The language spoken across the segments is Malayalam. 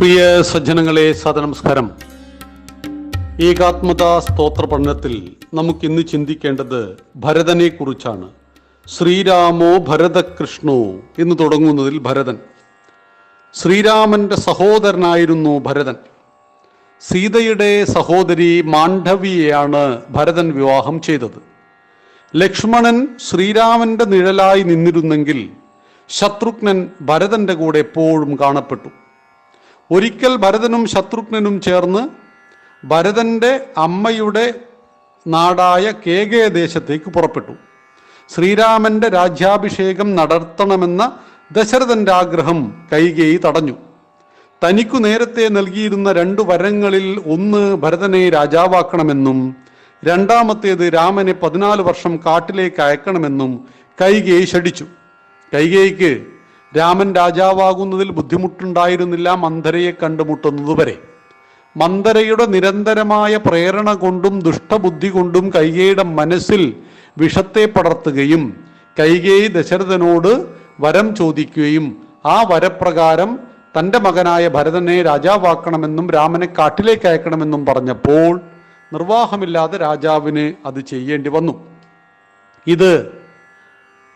പ്രിയ സജ്ജനങ്ങളെ സദനമസ്കാരം. ഏകാത്മത സ്തോത്ര പഠനത്തിൽ നമുക്കിന്ന് ചിന്തിക്കേണ്ടത് ഭരതനെ കുറിച്ചാണ് ശ്രീരാമോ ഭരതകൃഷ്ണോ എന്ന് തുടങ്ങുന്നതിൽ ഭരതൻ. ശ്രീരാമന്റെ സഹോദരനായിരുന്നു ഭരതൻ. സീതയുടെ സഹോദരി മാണ്ഡവിയെയാണ് ഭരതൻ വിവാഹം ചെയ്തത്. ലക്ഷ്മണൻ ശ്രീരാമന്റെ നിഴലായി നിന്നിരുന്നെങ്കിൽ ശത്രുഘ്നൻ ഭരതന്റെ കൂടെ എപ്പോഴും കാണപ്പെട്ടു. ഒരിക്കൽ ഭരതനും ശത്രുഘ്നും ചേർന്ന് ഭരതന്റെ അമ്മയുടെ നാടായ കേകയ ദേശത്തേക്ക് പുറപ്പെട്ടു. ശ്രീരാമന്റെ രാജ്യാഭിഷേകം നടത്തണമെന്ന ദശരഥന്റെ ആഗ്രഹം കൈകേയി തടഞ്ഞു. തനിക്കു നേരത്തെ നൽകിയിരുന്ന രണ്ടു വരങ്ങളിൽ ഒന്ന് ഭരതനെ രാജാവാക്കണമെന്നും രണ്ടാമത്തേത് രാമനെ പതിനാല് വർഷം കാട്ടിലേക്ക് അയക്കണമെന്നും കൈകേയി ഷടിച്ചു കൈകേയിക്ക് രാമൻ രാജാവാകുന്നതിൽ ബുദ്ധിമുട്ടുണ്ടായിരുന്നില്ല മന്ധരയെ കണ്ടുമുട്ടുന്നതുവരെ. മന്ദരയുടെ നിരന്തരമായ പ്രേരണ കൊണ്ടും ദുഷ്ടബുദ്ധി കൊണ്ടും കൈകയുടെ മനസ്സിൽ വിഷത്തെ പടർത്തുകയും കൈകേയി ദശരഥനോട് വരം ചോദിക്കുകയും ആ വരപ്രകാരം തന്റെ മകനായ ഭരതനെ രാജാവാക്കണമെന്നും രാമനെ കാട്ടിലേക്ക് അയക്കണമെന്നും പറഞ്ഞപ്പോൾ നിർവാഹമില്ലാതെ രാജാവിന് അത് ചെയ്യേണ്ടി വന്നു. ഇത്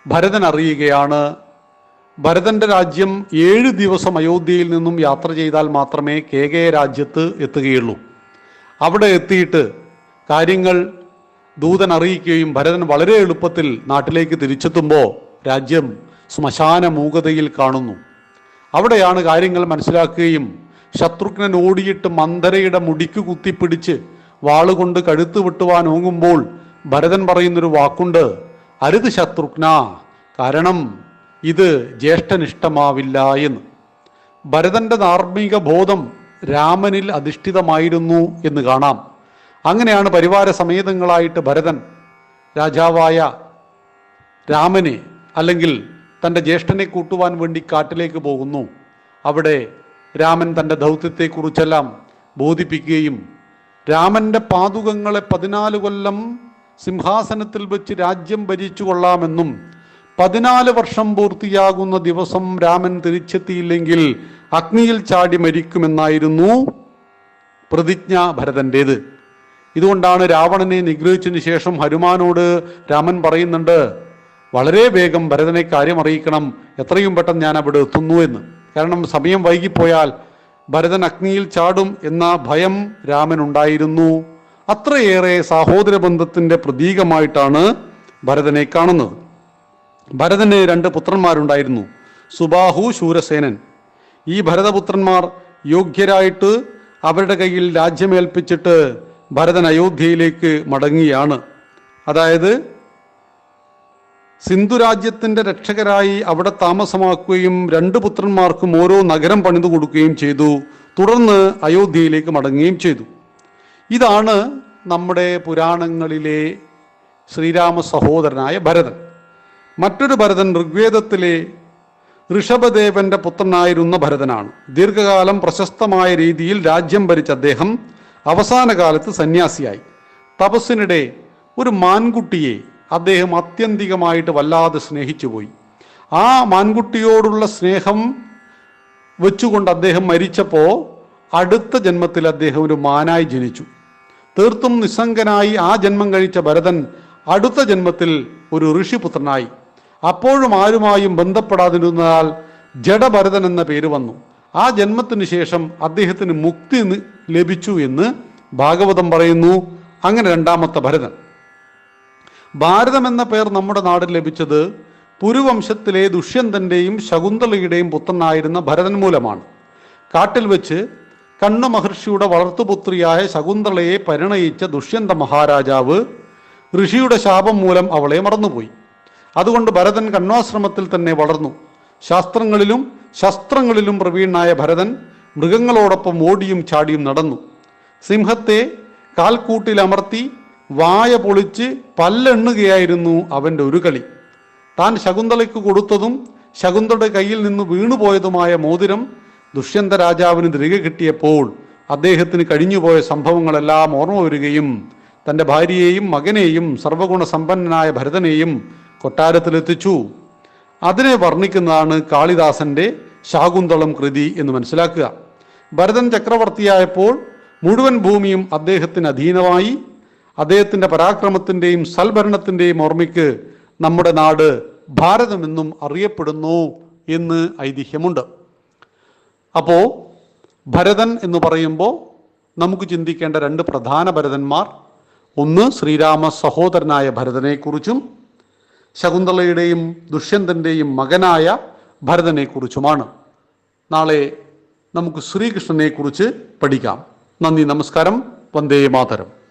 ഭരതൻ അറിയുകയാണ് ഭരതന്റെ രാജ്യം ഏഴ് ദിവസം അയോധ്യയിൽ നിന്നും യാത്ര ചെയ്താൽ മാത്രമേ കേകയ രാജ്യത്ത് എത്തുകയുള്ളൂ. അവിടെ എത്തിയിട്ട് കാര്യങ്ങൾ ദൂതൻ അറിയിക്കുകയും ഭരതൻ വളരെ എളുപ്പത്തിൽ നാട്ടിലേക്ക് തിരിച്ചെത്തുമ്പോൾ രാജ്യം ശ്മശാന മൂകതയിൽ കാണുന്നു. അവിടെയാണ് കാര്യങ്ങൾ മനസ്സിലാക്കുകയും ശത്രുഘ്നൻ ഓടിയിട്ട് മന്ദരയുടെ മുടിക്ക് കുത്തിപ്പിടിച്ച് വാളുകൊണ്ട് കഴുത്ത് വിട്ടുവാൻ ഓങ്ങുമ്പോൾ ഭരതൻ പറയുന്നൊരു വാക്കുണ്ട് അരുത് ശത്രുഘ്ന കാരണം ഇത് ജ്യേഷ്ഠനിഷ്ടമാവില്ല എന്ന്. ഭരതന്റെ ധാർമ്മിക ബോധം രാമനിൽ അധിഷ്ഠിതമായിരുന്നു എന്ന് കാണാം. അങ്ങനെയാണ് പരിവാര സമേതങ്ങളായിട്ട് ഭരതൻ രാജാവായ രാമനെ അല്ലെങ്കിൽ തന്റെ ജ്യേഷ്ഠനെ കൂട്ടുവാൻ വേണ്ടി കാട്ടിലേക്ക് പോകുന്നു. അവിടെ രാമൻ തന്റെ ദൗത്യത്തെക്കുറിച്ചെല്ലാം ബോധിപ്പിക്കുകയും രാമന്റെ പാതുകങ്ങളെ പതിനാല് കൊല്ലം സിംഹാസനത്തിൽ വെച്ച് രാജ്യം ഭരിച്ചു കൊള്ളാമെന്നും പതിനാല് വർഷം പൂർത്തിയാകുന്ന ദിവസം രാമൻ തിരിച്ചെത്തിയില്ലെങ്കിൽ അഗ്നിയിൽ ചാടി മരിക്കുമെന്നായിരുന്നു പ്രതിജ്ഞ ഭരതന്റേത് ഇതുകൊണ്ടാണ് രാവണനെ നിഗ്രഹിച്ചതിന് ശേഷം ഹനുമാനോട് രാമൻ പറയുന്നുണ്ട് വളരെ വേഗം ഭരതനെ കാര്യം അറിയിക്കണം. എത്രയും പെട്ടെന്ന് ഞാൻ അവിടെ എത്തുന്നു എന്ന്. കാരണം സമയം വൈകിപ്പോയാൽ ഭരതൻ അഗ്നിയിൽ ചാടും എന്ന ഭയം രാമൻ ഉണ്ടായിരുന്നു അത്രയേറെ സഹോദര ബന്ധത്തിന്റെ പ്രതീകമായിട്ടാണ് ഭരതനെ കാണുന്നത്. ഭരതന് രണ്ട് പുത്രന്മാരുണ്ടായിരുന്നു. സുബാഹു ശൂരസേനൻ. ഈ ഭരതപുത്രന്മാർ യോഗ്യരായിട്ട് അവരുടെ കയ്യിൽ രാജ്യമേൽപ്പിച്ചിട്ട് ഭരതൻ അയോധ്യയിലേക്ക് മടങ്ങിയാണ്. അതായത് സിന്ധു രാജ്യത്തിന്റെ രക്ഷകരായി അവിടെ താമസമാക്കുകയും രണ്ട് പുത്രന്മാർക്കും ഓരോ നഗരം പണിതു കൊടുക്കുകയും ചെയ്തു. തുടർന്ന് അയോധ്യയിലേക്ക് മടങ്ങുകയും ചെയ്തു. ഇതാണ് നമ്മുടെ പുരാണങ്ങളിലെ ശ്രീരാമ സഹോദരനായ ഭരതൻ. മറ്റൊരു ഭരതൻ ഋഗ്വേദത്തിലെ ഋഷഭദേവന്റെ പുത്രനായിരുന്ന ഭരതനാണ്. ദീർഘകാലം പ്രശസ്തമായ രീതിയിൽ രാജ്യം ഭരിച്ച അദ്ദേഹം അവസാന കാലത്ത് സന്യാസിയായി. തപസ്സിനിടെ ഒരു മാൻകുട്ടിയെ അദ്ദേഹം അത്യന്തികമായിട്ട് വല്ലാതെ സ്നേഹിച്ചുപോയി. ആ മാൻകുട്ടിയോടുള്ള സ്നേഹം വെച്ചുകൊണ്ട് അദ്ദേഹം മരിച്ചപ്പോൾ അടുത്ത ജന്മത്തിൽ അദ്ദേഹം ഒരു മാനായി ജനിച്ചു. തീർത്തും നിസ്സംഗനായി ആ ജന്മം കഴിച്ച ഭരതൻ അടുത്ത ജന്മത്തിൽ ഒരു ഋഷിപുത്രനായി. അപ്പോഴും ആരുമായും ബന്ധപ്പെടാതിരുന്നതാൽ ജഡഭരതൻ എന്ന പേര് വന്നു. ആ ജന്മത്തിന് ശേഷം അദ്ദേഹത്തിന് മുക്തി ലഭിച്ചു എന്ന് ഭാഗവതം പറയുന്നു. അങ്ങനെ രണ്ടാമത്തെ ഭരതൻ. ഭാരതം എന്ന പേർ നമ്മുടെ നാട് ലഭിച്ചത് പുരുവംശത്തിലെ ദുഷ്യന്തന്റെയും ശകുന്തളയുടെയും പുത്രനായിരുന്ന ഭരതൻ മൂലമാണ്. കാട്ടിൽ വെച്ച് കണ്ണു മഹർഷിയുടെ വളർത്തുപുത്രിയായ ശകുന്തളയെ പരിണയിച്ച ദുഷ്യന്ത മഹാരാജാവ് ഋഷിയുടെ ശാപം മൂലം അവളെ മറന്നുപോയി. അതുകൊണ്ട് ഭരതൻ കണ്വാശ്രമത്തിൽ തന്നെ വളർന്നു. ശാസ്ത്രങ്ങളിലും ശസ്ത്രങ്ങളിലും പ്രവീണനായ ഭരതൻ മൃഗങ്ങളോടൊപ്പം ഓടിയും ചാടിയും നടന്നു. സിംഹത്തെ കാൽക്കൂട്ടിലമർത്തി വായ പൊളിച്ച് പല്ലെണ്ണുകയായിരുന്നു അവന്റെ ഒരു കളി. താൻ ശകുന്തളയ്ക്ക് കൊടുത്തതും ശകുന്തളയുടെ കയ്യിൽ നിന്ന് വീണുപോയതുമായ മോതിരം ദുഷ്യന്ത രാജാവിന് തിരികെ കിട്ടിയപ്പോൾ അദ്ദേഹത്തിന് കഴിഞ്ഞുപോയ സംഭവങ്ങളെല്ലാം ഓർമ്മ വരികയും തന്റെ ഭാര്യയെയും മകനെയും സർവഗുണസമ്പന്നനായ ഭരതനെയും കൊട്ടാരത്തിലെത്തിച്ചു. അതിനെ വർണിക്കുന്നതാണ് കാളിദാസന്റെ ശാകുന്തളം കൃതി എന്ന് മനസ്സിലാക്കുക. ഭരതൻ ചക്രവർത്തിയായപ്പോൾ മുഴുവൻ ഭൂമിയും അദ്ദേഹത്തിന് അധീനമായി. അദ്ദേഹത്തിന്റെ പരാക്രമത്തിന്റെയും സൽഭരണത്തിന്റെയും ഓർമ്മയ്ക്ക് നമ്മുടെ നാട് ഭാരതമെന്നും അറിയപ്പെടുന്നു എന്ന് ഐതിഹ്യമുണ്ട്. അപ്പോൾ ഭരതൻ എന്ന് പറയുമ്പോൾ നമുക്ക് ചിന്തിക്കേണ്ട രണ്ട് പ്രധാന ഭരതന്മാർ. ഒന്ന് ശ്രീരാമ സഹോദരനായ ഭരതനെക്കുറിച്ചും ശകുന്തളയുടെയും ദുഷ്യന്തന്റെയും മകനായ ഭരതനെക്കുറിച്ചുമാണ്. നാളെ നമുക്ക് ശ്രീകൃഷ്ണനെക്കുറിച്ച് പഠിക്കാം. നന്ദി നമസ്കാരം. വന്ദേ മാതരം.